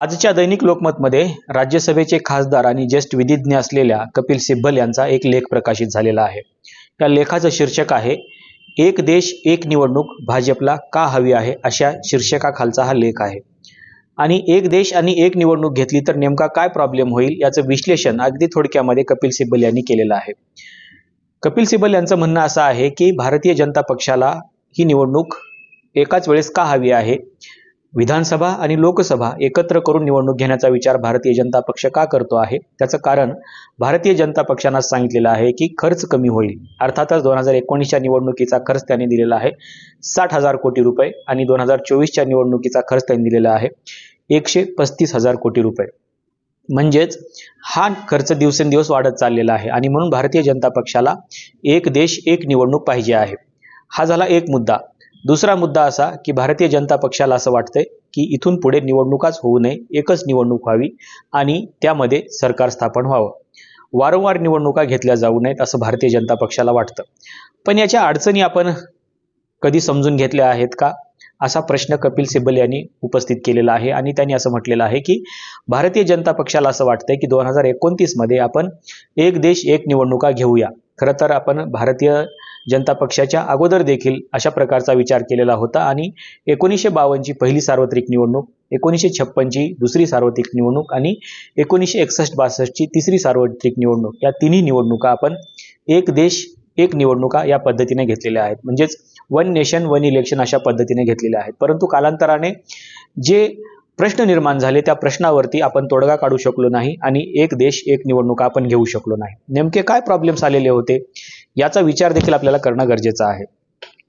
आजच्या दैनिक लोकमतमध्ये राज्यसभेचे खासदार आणि ज्येष्ठ विधिज्ञ असलेल्या कपिल सिब्बल यांचा एक लेख प्रकाशित झालेला आहे. या लेखाचं शीर्षक आहे एक देश एक निवडणूक भाजपला का हवी आहे? अशा शीर्षकाखालचा हा लेख आहे. आणि एक देश आणि एक निवडणूक घेतली तर नेमका काय प्रॉब्लेम होईल याचं विश्लेषण अगदी थोडक्यामध्ये कपिल सिब्बल यांनी केलेलं आहे. कपिल सिब्बल यांचं म्हणणं असं आहे की भारतीय जनता पक्षाला ही निवडणूक एकाच वेळेस का हवी आहे? विधानसभा आणि लोकसभा एकत्र करून निवडणूक घेण्याचा विचार भारतीय जनता पक्ष का करतो आहे? त्याचं कारण भारतीय जनता पक्षानं सांगितलेलं आहे की खर्च कमी होईल. अर्थातच दोन हजार एकोणीसच्या निवडणुकीचा खर्च त्यांनी दिलेला आहे साठ हजार कोटी रुपये आणि दोन हजार चोवीसच्या निवडणुकीचा खर्च त्यांनी दिलेला आहे एकशे पस्तीस हजार कोटी रुपये. म्हणजेच हा खर्च दिवसेंदिवस वाढत चाललेला आहे आणि म्हणून भारतीय जनता पक्षाला एक देश एक निवडणूक पाहिजे आहे. हा झाला एक मुद्दा. दुसरा मुद्दा असा की भारतीय जनता पक्षाला असं वाटतंय की इथून पुढे निवडणुकाच होऊ नये एकच निवडणूक व्हावी आणि त्यामध्ये सरकार स्थापन व्हावं. वारंवार निवडणुका घेतल्या जाऊ नयेत असं भारतीय जनता पक्षाला वाटतं. पण याच्या अडचणी आपण कधी समजून घेतल्या आहेत का? असा प्रश्न कपिल सिब्बल यांनी उपस्थित केलेला आहे आणि त्यांनी असं म्हटलेलं आहे की भारतीय जनता पक्षाला असं वाटतंय की दोन हजार एकोणतीसमध्ये आपण एक देश एक निवडणुका घेऊया. खरं तर आपण भारतीय जनता पक्षाच्या अगोदर देखील अशा प्रकारचा विचार केलेला होता आणि एकोणीसशे बावन्नची पहिली सार्वत्रिक निवडणूक एकोणीसशे छप्पनची दुसरी सार्वत्रिक निवडणूक आणि एकोणीसशे एकसष्ट बासष्टची तिसरी सार्वत्रिक निवडणूक. या तिन्ही निवडणुका आपण एक देश एक निवडणुका या पद्धतीने घेतलेल्या आहेत. म्हणजेच वन नेशन वन इलेक्शन अशा पद्धतीने घेतलेल्या आहेत. परंतु कालांतराने जे प्रश्न निर्माण झाले त्या प्रश्नावरती आपण तोडगा काढू शकलो नाही आणि एक देश एक निवडणुका आपण घेऊ शकलो नाही. नेमके काय प्रॉब्लेम्स आलेले होते? याचा विचार देखील आपल्याला करणं गरजेचं आहे.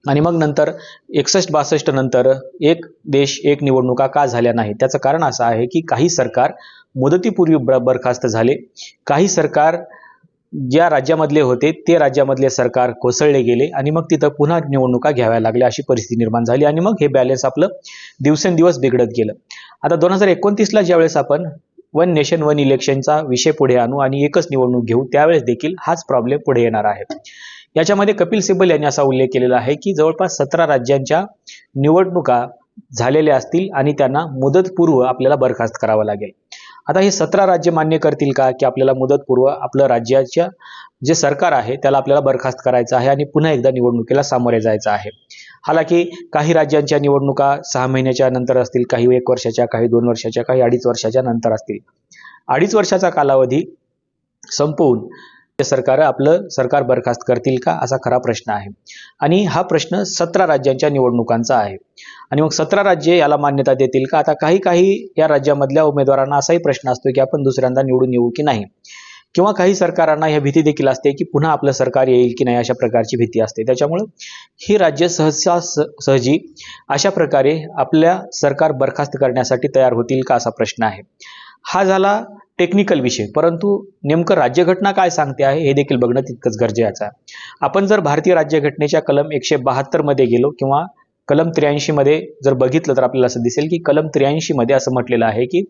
आणि मग नंतर एकसष्ट बासष्ट नंतर एक देश एक निवडणुका का झाल्या नाही? त्याचं कारण असं आहे की काही सरकार मुदतीपूर्वी बरखास्त झाले. काही सरकार ज्या राज्यामधले होते ते राज्यामधले सरकार कोसळले गेले आणि मग तिथं पुन्हा निवडणुका घ्याव्या लागल्या अशी परिस्थिती निर्माण झाली आणि मग हे बॅलन्स आपलं दिवसेंदिवस बिघडत गेलं. आता दोन हजार एकोणतीसला ज्यावेळेस आपण वन नेशन वन इलेक्शनचा विषय पुढे आणू आणि एकच निवडणूक घेऊ त्यावेळेस देखील हाच प्रॉब्लेम पुढे येणार आहे. याच्यामध्ये कपिल सिब्बल यांनी असा उल्लेख केलेला आहे की जवळपास सतरा राज्यांच्या निवडणुका झालेल्या असतील आणि त्यांना मुदतपूर्व आपल्याला बरखास्त करावं लागेल. आता हे सतरा राज्य मान्य करतील का? की आपल्याला मुदतपूर्व आपलं राज्याच्या जे सरकार आहे त्याला आपल्याला बरखास्त करायचं आहे आणि पुन्हा एकदा निवडणुकीला सामोरे जायचं आहे. हालाकी काही राज्यांच्या निवडणुका सहा महिन्याच्या नंतर असतील काही एक वर्षाच्या काही दोन वर्षाच्या काही अडीच वर्षाच्या नंतर असतील. अडीच वर्षाचा कालावधी संपवून ते सरकार आपलं सरकार बरखास्त करतील का असा खरा प्रश्न आहे. आणि हा प्रश्न सतरा राज्यांच्या निवडणुकांचा आहे. आणि मग सतरा राज्ये याला मान्यता देतील का? आता काही काही या राज्यामधल्या उमेदवारांना असाही प्रश्न असतो की आपण दुसऱ्यांदा निवडून येऊ की नाही? किंवा काही सरकारांना ह्या भीती देखील असते की पुन्हा आपलं सरकार येईल की नाही अशा प्रकारची भीती असते. त्याच्यामुळं ही राज्य सहसा सहजी अशा प्रकारे आपल्या सरकार बरखास्त करण्यासाठी तयार होतील का असा प्रश्न आहे. हा झाला टेक्निकल विषय. परंतु नेमकं राज्यघटना काय सांगते आहे हे देखील बघणं तितकंच गरजेचं आहे. आपण जर भारतीय राज्यघटनेच्या कलम एकशे बहात्तरमध्ये गेलो किंवा कलम त्र्याऐंशीमध्ये जर बघितलं तर आपल्याला असं दिसेल की कलम त्र्याऐंशीमध्ये असं म्हटलेलं आहे की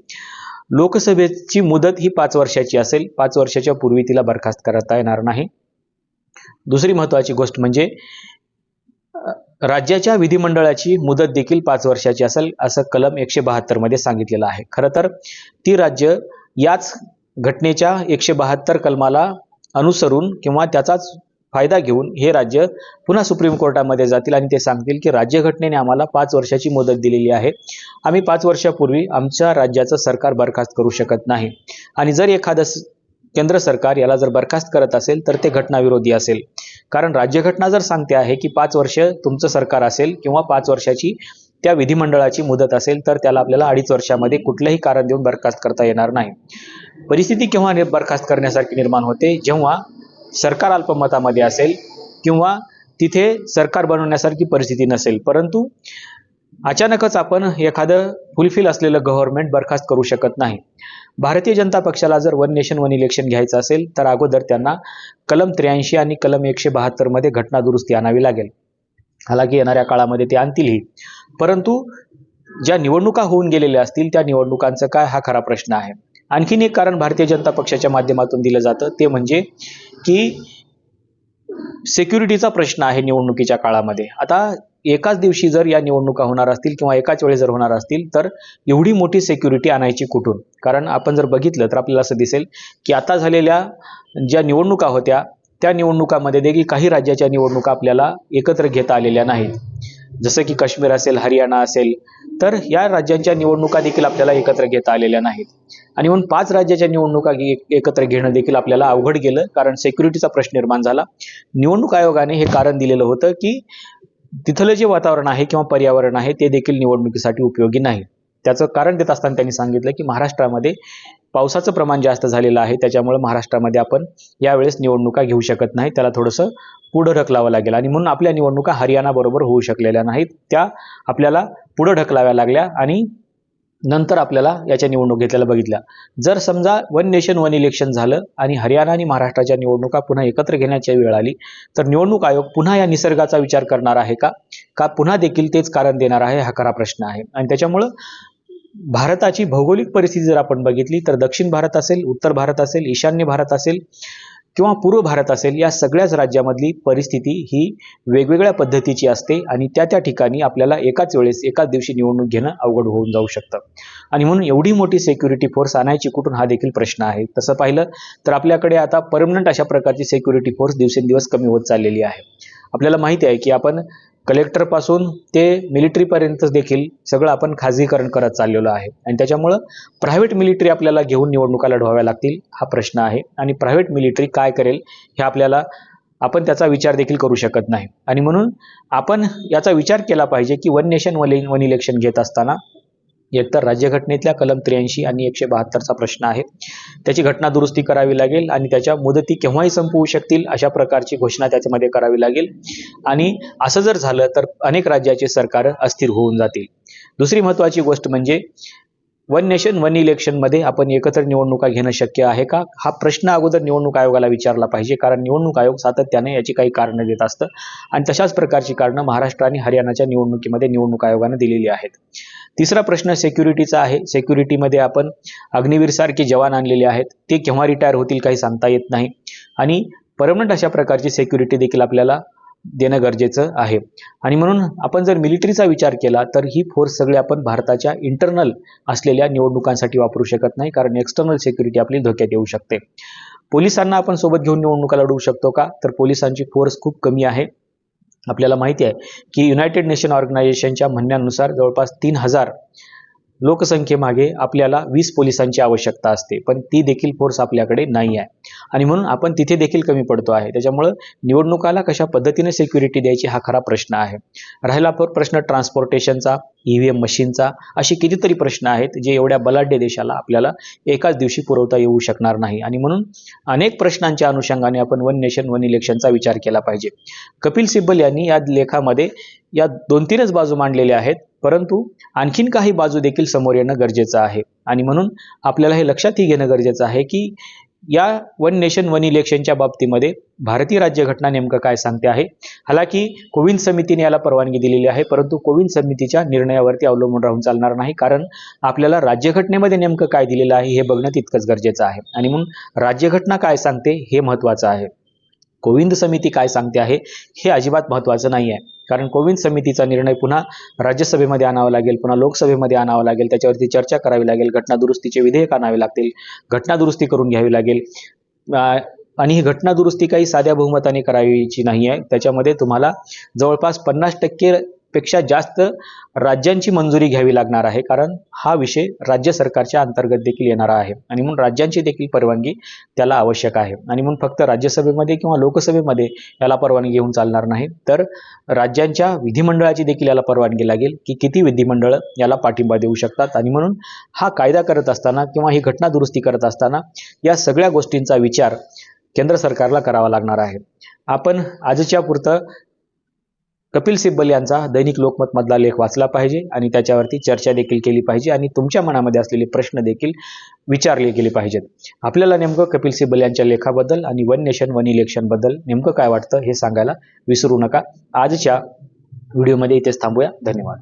लोकसभेची मुदत ही पाच वर्षाची असेल पाच वर्षाच्या पूर्वी तिला बरखास्त करता येणार नाही. दुसरी महत्त्वाची गोष्ट म्हणजे राज्याच्या विधिमंडळाची मुदत देखील पाच वर्षाची असेल असं कलम एकशे बहात्तरमध्ये सांगितलेलं आहे. खरं तर ती राज्य याच घटनेच्या एकशे बहात्तर कलमाला अनुसरून किंवा त्याचाच फायदा घेऊन हे राज्य पुन्हा सुप्रीम कोर्टामध्ये जातील आणि ते सांगतील की राज्यघटनेने आम्हाला पाच वर्षाची मुदत दिलेली आहे. आम्ही पाच वर्षापूर्वी आमच्या राज्याचं सरकार बरखास्त करू शकत नाही. आणि जर एखादं केंद्र सरकार याला जर बरखास्त करत असेल तर ते घटनाविरोधी असेल. कारण राज्यघटना जर सांगते आहे की पाच वर्ष तुमचं सरकार असेल किंवा पाच वर्षाची त्या विधिमंडळाची मुदत असेल तर त्याला आपल्याला अडीच वर्षामध्ये कुठलंही कारण देऊन बरखास्त करता येणार नाही. परिस्थिती केव्हा बरखास्त करण्यासारखी निर्माण होते? जेव्हा सरकार अल्पमतामध्ये असेल किंवा तिथे सरकार बनवण्यासारखी परिस्थिती नसेल. परंतु अचानकच आपण एखादं फुलफिल असलेलं गव्हर्नमेंट बरखास्त करू शकत नाही. भारतीय जनता पक्षाला जर वन नेशन वन इलेक्शन घ्यायचं असेल तर अगोदर त्यांना कलम त्र्याऐंशी आणि कलम एकशे बहात्तरमध्ये घटना दुरुस्ती आणावी लागेल. हालाकी येणाऱ्या काळामध्ये ते आणतीलही परंतु ज्या निवडणुका होऊन गेलेल्या असतील त्या निवडणुकांचं काय हा खरा प्रश्न आहे. आणखीन एक कारण भारतीय जनता पक्षाच्या माध्यमातून दिलं जातं ते म्हणजे की सिक्युरिटीचा प्रश्न आहे निवडणुकीच्या काळामध्ये. आता एकाच दिवशी जर या निवडणुका होणार असतील किंवा एकाच वेळेस जर होणार असतील तर एवढी मोठी सेक्युरिटी आणायची कुठून? कारण आपण जर बघितलं तर आपल्याला असं दिसेल की आता झालेल्या ज्या निवडणुका होत्या त्या निवडणुकामध्ये देखील काही राज्याच्या निवडणुका आपल्याला एकत्र घेता आलेल्या नाहीत. जसं की काश्मीर असेल हरियाणा असेल तर या राज्यांच्या निवडणुका देखील आपल्याला एकत्र घेता आलेल्या नाहीत. आणि म्हणून पाच राज्याच्या निवडणुका एकत्र घेणं देखील आपल्याला अवघड गेलं कारण सेक्युरिटीचा प्रश्न निर्माण झाला. निवडणूक आयोगाने हे कारण दिलेलं होतं की तिथलं जे वातावरण आहे किंवा पर्यावरण आहे ते देखील निवडणुकीसाठी उपयोगी नाही. त्याचं कारण देत असताना त्यांनी सांगितलं की महाराष्ट्रामध्ये पावसाचं प्रमाण जास्त झालेलं आहे त्याच्यामुळे महाराष्ट्रामध्ये आपण यावेळेस निवडणुका घेऊ शकत नाही. त्याला थोडंसं पुढं ढकलावं लागेल. आणि म्हणून आपल्या निवडणुका हरियाणाबरोबर होऊ शकलेल्या नाहीत. त्या आपल्याला पुढं ढकलाव्या लागल्या आणि नंतर आपल्याला याच्या निवडणूक घेतलेल्या बघितल्या. जर समजा वन नेशन वन इलेक्शन झालं आणि हरियाणा आणि महाराष्ट्राच्या निवडणुका पुन्हा एकत्र घेण्याची वेळ आली तर निवडणूक आयोग पुन्हा या निसर्गाचा विचार करणार आहे का? का पुन्हा देखील तेच कारण देणार आहे? हा खरा प्रश्न आहे. आणि त्याच्यामुळं भारताची भौगोलिक परिस्थिती जर आपण बघितली तर दक्षिण भारत असेल उत्तर भारत असेल ईशान्य भारत असेल किंवा पूर्व भारत असेल या सगळ्याच राज्यामधली परिस्थिती ही वेगवेगळ्या पद्धतीची असते आणि त्या त्या ठिकाणी आपल्याला एकाच वेळेस एकाच दिवशी निवडणूक घेणं अवघड होऊन जाऊ शकतं. आणि म्हणून एवढी मोठी सेक्युरिटी फोर्स आणायची कुठून हा देखील प्रश्न आहे. तसं पाहिलं तर आपल्याकडे आता परमनंट अशा प्रकारची सेक्युरिटी फोर्स दिवसेंदिवस कमी होत चाललेली आहे. आपल्याला माहिती आहे की आपण कलेक्टरपासून ते मिलिटरीपर्यंत देखील सगळं आपण खाजगीकरण करत चाललेलो आहे. आणि त्याच्यामुळं प्रायव्हेट मिलिटरी आपल्याला घेऊन निवडणुका लढवाव्या लागतील हा प्रश्न आहे. आणि प्रायव्हेट मिलिटरी काय करेल हे आपल्याला आपण त्याचा विचार देखील करू शकत नाही. आणि म्हणून आपण याचा विचार केला पाहिजे की one nation one one election घेत असताना एकतर राज्यघटनेतल्या कलम त्र्याऐंशी आणि एकशे बहात्तरचा प्रश्न आहे. त्याची घटना दुरुस्ती करावी लागेल आणि त्याच्या मुदती केव्हाही संपवू शकतील अशा प्रकारची घोषणा त्याच्यामध्ये करावी लागेल. आणि असं जर झालं तर अनेक राज्याचे सरकार अस्थिर होऊन जातील. दुसरी महत्वाची गोष्ट म्हणजे वन नेशन वन इलेक्शनमध्ये आपण एकत्र निवडणुका घेणं शक्य आहे का? हा प्रश्न अगोदर निवडणूक आयोगाला विचारला पाहिजे कारण निवडणूक आयोग सातत्याने याची काही कारणं देत असतं. आणि तशाच प्रकारची कारणं महाराष्ट्र आणि हरियाणाच्या निवडणुकीमध्ये निवडणूक आयोगाने दिलेली आहेत. तिसरा प्रश्न सेक्युरिटीचा आहे. सेक्युरिटीमध्ये आपण अग्निवीरसारखे जवान आणलेले आहेत. ते केव्हा रिटायर होतील काही सांगता येत नाही. आणि परमनंट अशा प्रकारची सेक्युरिटी देखील आपल्याला देणं गरजेचं आहे. आणि म्हणून आपण जर मिलिटरीचा विचार केला तर ही फोर्स सगळे आपण भारताच्या इंटरनल असलेल्या निवडणुकांसाठी वापरू शकत नाही कारण एक्सटर्नल सिक्युरिटी आपली धोक्यात येऊ शकते. पोलिसांना आपण सोबत घेऊन निवडणुका लढवू शकतो का? तर पोलिसांची फोर्स खूप कमी आहे. आपल्याला माहिती आहे की युनायटेड नेशन ऑर्गनायझेशनच्या म्हणण्यानुसार जवळपास तीन हजार लोकसंख्येमागे आपल्याला वीस पोलिसांची आवश्यकता असते पण ती देखील फोर्स आपल्याकडे नाही आहे. आणि म्हणून आपण तिथे देखील कमी पडतो आहे. त्याच्यामुळं निवडणुकाला कशा पद्धतीने सिक्युरिटी द्यायची हा खरा प्रश्न आहे. राहिला प्रश्न ट्रान्सपोर्टेशनचा ई व्ही एम मशीनचा असे कितीतरी प्रश्न आहेत जे एवढ्या बलाढ्य देशाला आपल्याला एकाच दिवशी पुरवता येऊ शकणार नाही. आणि म्हणून अनेक प्रश्नांच्या अनुषंगाने आपण वन नेशन वन इलेक्शनचा विचार केला पाहिजे. कपिल सिब्बल यांनी या लेखामध्ये या दोन तीनच बाजू मांडलेल्या आहेत. परंतु आणखीन काही बाजू देखील समोर येणं गरजेचं आहे. आणि म्हणून आपल्याला हे लक्षातही घेणं गरजेचं आहे की या वन नेशन वन इलेक्शनच्या बाबतीमध्ये भारतीय राज्यघटना नेमकं काय सांगते आहे? हालाकी कोविंद समितीने याला परवानगी दिलेली आहे परंतु कोविंद समितीच्या निर्णयावरती अवलंबून राहून चालणार नाही कारण आपल्याला राज्यघटनेमध्ये नेमकं काय दिलेलं आहे हे बघणं तितकंच गरजेचं आहे. आणि म्हणून राज्यघटना काय सांगते हे महत्त्वाचं आहे. कोविंद समिती काय सांगते आहे हे अजिबात महत्त्वाचं नाही आहे कारण कोविंद समितीचा निर्णय पुन्हा राज्यसभेमध्ये आणावा लागेल पुन्हा लोकसभेमध्ये आणावा लागेल त्याच्यावरती चर्चा करावी लागेल घटनादुरुस्तीचे विधेयक आणावे लागतील घटनादुरुस्ती करून घ्यावी लागेल. आणि ही घटनादुरुस्ती काही साध्या बहुमताने करावीची नाही आहे त्याच्यामध्ये तुम्हाला जवळपास पन्नास टक्के पेक्षा जास्त राज्यांची मंजुरी घ्यावी लागणार आहे. कारण हा विषय राज्य सरकारच्या अंतर्गत देखील येणारा आहे. आणि म्हणून राज्यांची देखील परवानगी त्याला आवश्यक आहे. आणि म्हणून फक्त राज्यसभेमध्ये किंवा लोकसभेमध्ये याला परवानगी घेऊन चालणार नाही. तर राज्यांच्या विधिमंडळाची देखील याला परवानगी लागेल की किती विधिमंडळ याला पाठिंबा देऊ शकतात. आणि म्हणून हा कायदा करत असताना किंवा ही घटना दुरुस्ती करत असताना या सगळ्या गोष्टींचा विचार केंद्र सरकारला करावा लागणार आहे. आपण आजच्या पुरतं कपिल सिब्बल यांचा दैनिक लोकमत मधला लेख वाचला पाहिजे आणि त्याच्यावरती चर्चा देखील केली पाहिजे आणि तुमच्या मनामध्ये असलेले प्रश्न देखील विचारले गेले पाहिजेत. आपल्याला नेमकं कपिल सिब्बल यांच्या लेखाबद्दल आणि वन नेशन वन इलेक्शनबद्दल नेमकं काय वाटतं हे सांगायला विसरू नका. आजच्या व्हिडिओमध्ये इथेच थांबूया. धन्यवाद.